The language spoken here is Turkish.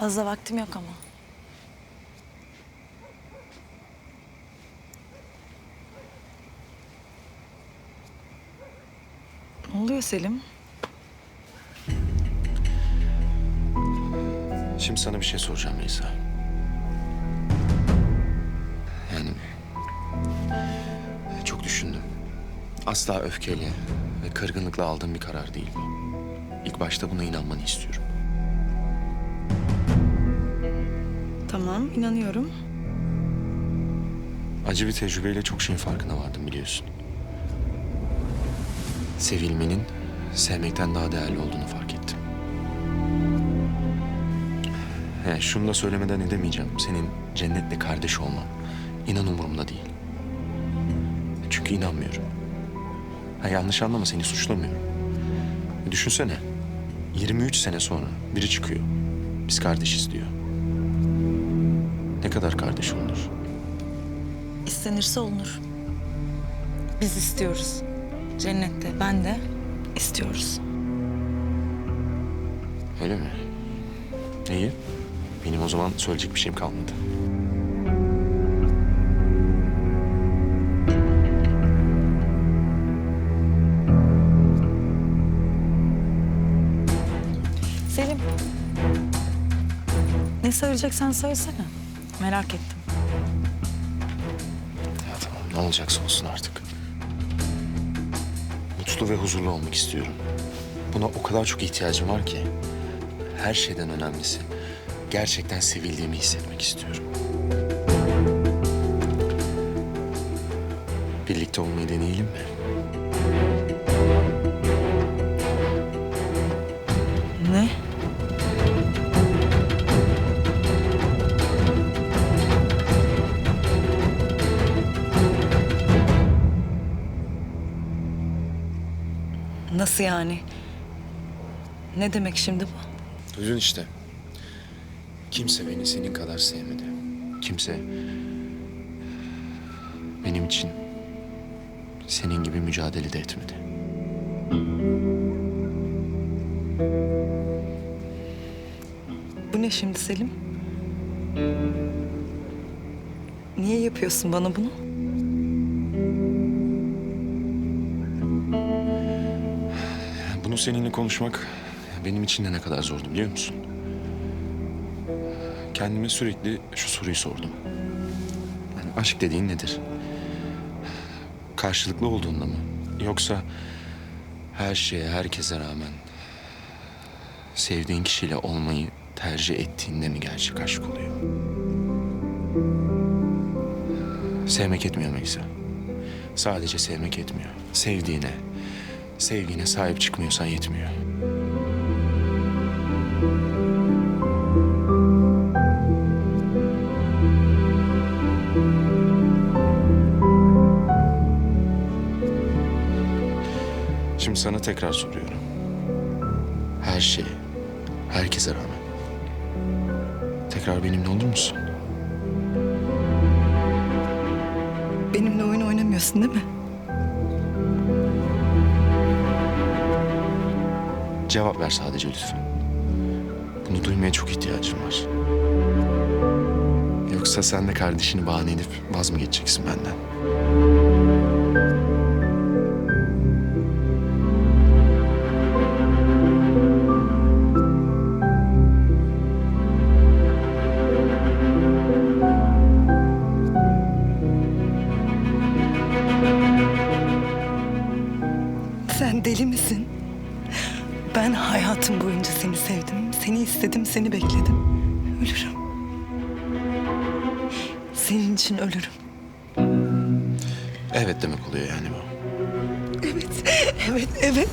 Fazla vaktim yok ama. Ne oluyor Selim? Şimdi sana bir şey soracağım Melisa. Yani çok düşündüm. Asla öfkeyle ve kırgınlıkla aldığım bir karar değil bu. İlk başta buna inanmanı istiyorum. Tamam, inanıyorum. Acı bir tecrübeyle çok şeyin farkına vardım biliyorsun. Sevilmenin sevmekten daha değerli olduğunu fark ettim. He, şunu da söylemeden edemeyeceğim. Senin cennetle kardeş olman inan umurumda değil. Çünkü inanmıyorum. Ha, yanlış anlama seni suçlamıyorum. Düşünsene. 23 sene sonra biri çıkıyor. Biz kardeşiz diyor. Ne kadar kardeş olunur? İstenirse olunur. Biz istiyoruz. Cennette ben de istiyoruz. Öyle mi? İyi. Benim o zaman söyleyecek bir şeyim kalmadı. Selim. Ne söyleyeceksen söylesene. Merak ettim. Ya tamam ne olacaksa olsun artık. Mutlu ve huzurlu olmak istiyorum. Buna o kadar çok ihtiyacım var ki. Her şeyden önemlisi gerçekten sevildiğimi hissetmek istiyorum. Birlikte olmayı deneyelim mi? Nasıl yani? Ne demek şimdi bu? Duydun işte. Kimse beni senin kadar sevmedi. Kimse benim için senin gibi mücadele de etmedi. Bu ne şimdi Selim? Niye yapıyorsun bana bunu? Seninle konuşmak benim için de ne kadar zordu biliyor musun? Kendime sürekli şu soruyu sordum. Yani aşk dediğin nedir? Karşılıklı olduğunda mı? Yoksa her şeye, herkese rağmen sevdiğin kişiyle olmayı tercih ettiğinde mi gerçek aşk oluyor? Sevmek etmiyor Melisa. Sadece sevmek etmiyor. Sevdiğine, sevgine sahip çıkmıyorsan yetmiyor. Şimdi sana tekrar soruyorum. Her şeye, herkese rağmen. Tekrar benimle olur musun? Benimle oyun oynamıyorsun değil mi? Cevap ver sadece lütfen. Bunu duymaya çok ihtiyacım var. Yoksa sen de kardeşini bahane edip vaz mı geçeceksin benden? Sen deli misin? Ben hayatım boyunca seni sevdim. Seni istedim, seni bekledim. Ölürüm. Senin için ölürüm. Evet demek oluyor yani bu. Evet, evet, evet.